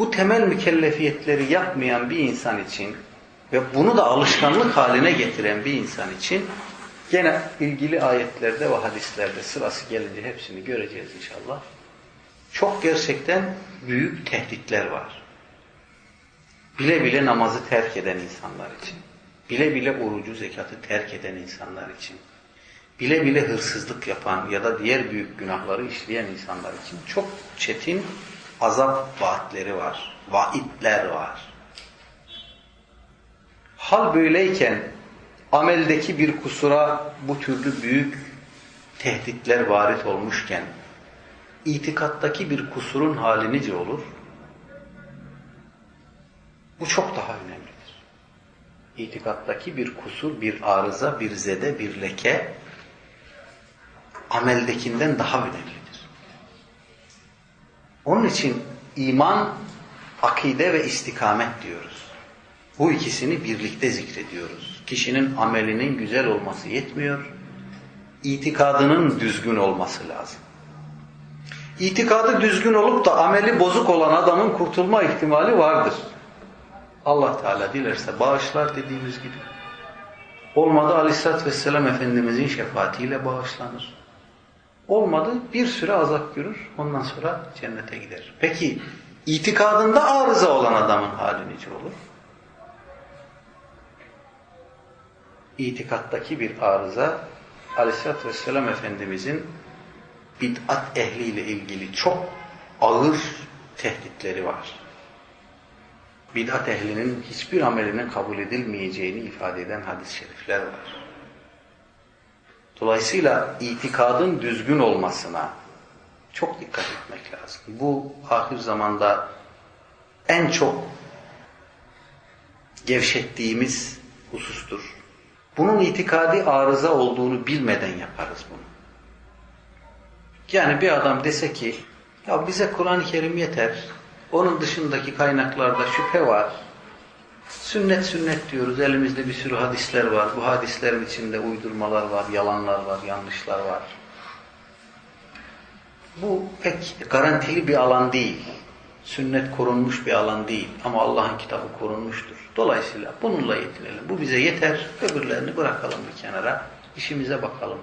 bu temel mükellefiyetleri yapmayan bir insan için ve bunu da alışkanlık haline getiren bir insan için gene ilgili ayetlerde ve hadislerde sırası gelince hepsini göreceğiz inşallah. Çok gerçekten büyük tehditler var. Bile bile namazı terk eden insanlar için, bile bile orucu, zekatı terk eden insanlar için, bile bile hırsızlık yapan ya da diğer büyük günahları işleyen insanlar için çok çetin azap vaatleri var, vaitler var. Hal böyleyken ameldeki bir kusura bu türlü büyük tehditler varit olmuşken itikattaki bir kusurun hali nice olur? Bu çok daha önemlidir. İtikattaki bir kusur, bir arıza, bir zede, bir leke ameldekinden daha önemlidir. Onun için iman, akide ve istikamet diyoruz. Bu ikisini birlikte zikrediyoruz. Kişinin amelinin güzel olması yetmiyor, itikadının düzgün olması lazım. İtikadı düzgün olup da ameli bozuk olan adamın kurtulma ihtimali vardır. Allah Teala dilerse bağışlar dediğimiz gibi. Olmadı Aleyhisselatü Vesselam Efendimizin şefaatiyle bağışlanır. Olmadı bir süre azap görür ondan sonra cennete gider. Peki itikadında arıza olan adamın hali nice olur? İtikattaki bir arıza Aleyhisselatü Vesselam Efendimizin bid'at ehliyle ilgili çok ağır tehditleri var. Bid'at ehlinin hiçbir amelinin kabul edilmeyeceğini ifade eden hadis-i şerifler var. Dolayısıyla itikadın düzgün olmasına çok dikkat etmek lazım. Bu ahir zamanda en çok gevşettiğimiz husustur. Bunun itikadi arıza olduğunu bilmeden yaparız bunu. Yani bir adam dese ki ya bize Kur'an-ı Kerim yeter. Onun dışındaki kaynaklarda şüphe var. Sünnet sünnet diyoruz. Elimizde bir sürü hadisler var. Bu hadislerin içinde uydurmalar var, yalanlar var, yanlışlar var. Bu pek garantili bir alan değil. Sünnet korunmuş bir alan değil. Ama Allah'ın kitabı korunmuştur. Dolayısıyla bununla yetinelim. Bu bize yeter. Öbürlerini bırakalım bir kenara. İşimize bakalım.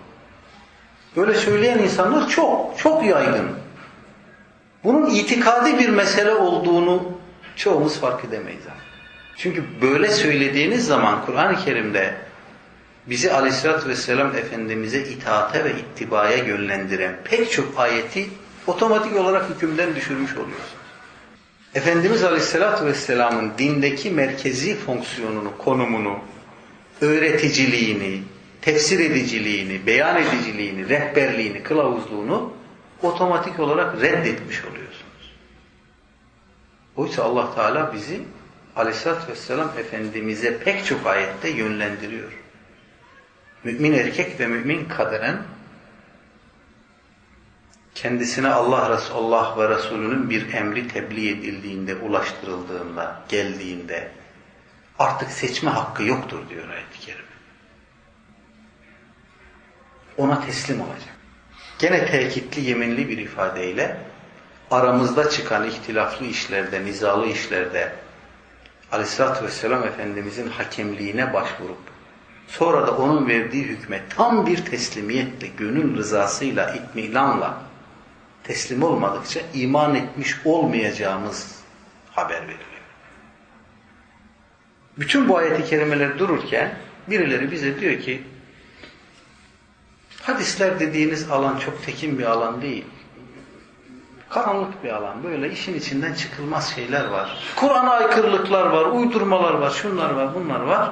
Böyle söyleyen insanlar çok, çok yaygın. Bunun itikadi bir mesele olduğunu çoğumuz fark edemeyiz. Çünkü böyle söylediğiniz zaman Kur'an-ı Kerim'de bizi aleyhissalatü vesselam Efendimiz'e itaate ve ittibaya yönlendiren pek çok ayeti otomatik olarak hükümden düşürmüş oluyorsunuz. Efendimiz aleyhissalatü vesselamın dindeki merkezi fonksiyonunu, konumunu, öğreticiliğini, tefsir ediciliğini, beyan ediciliğini, rehberliğini, kılavuzluğunu otomatik olarak reddetmiş oluyorsunuz. Oysa Allah Teala bizi Aleyhisselatü Vesselam Efendimiz'e pek çok ayette yönlendiriyor. Mümin erkek ve mümin kadının kendisine Allah, Resulullah ve Resulünün bir emri tebliğ edildiğinde, ulaştırıldığında, geldiğinde artık seçme hakkı yoktur diyor ayet-i kerime. Ona teslim olacak. Gene tekitli, yeminli bir ifadeyle aramızda çıkan ihtilaflı işlerde, nizalı işlerde Aleyhisselatü Vesselam Efendimizin hakemliğine başvurup sonra da onun verdiği hükme tam bir teslimiyetle, gönül rızasıyla, itmilanla teslim olmadıkça iman etmiş olmayacağımız haber veriliyor. Bütün bu ayeti kerimeler dururken birileri bize diyor ki hadisler dediğiniz alan çok tekin bir alan değil. Karanlık bir alan. Böyle işin içinden çıkılmaz şeyler var. Kur'an'a aykırılıklar var, uydurmalar var, şunlar var, bunlar var.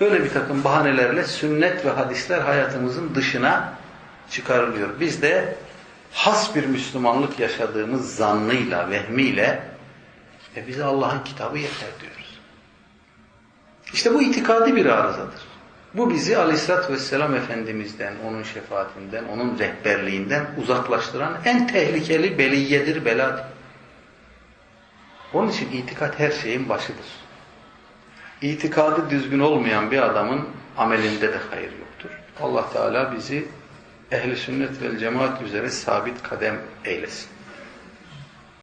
Böyle bir takım bahanelerle sünnet ve hadisler hayatımızın dışına çıkarılıyor. Biz de has bir Müslümanlık yaşadığımız zannıyla, vehmiyle e bize Allah'ın kitabı yeter diyoruz. İşte bu itikadi bir arızadır. Bu bizi Aleyhisselatü Vesselam Efendimiz'den, onun şefaatinden, onun rehberliğinden uzaklaştıran en tehlikeli beliyedir, beladır. Onun için itikat her şeyin başıdır. İtikadı düzgün olmayan bir adamın amelinde de hayır yoktur. Allah Teala bizi ehli sünnet vel cemaat üzere sabit kadem eylesin.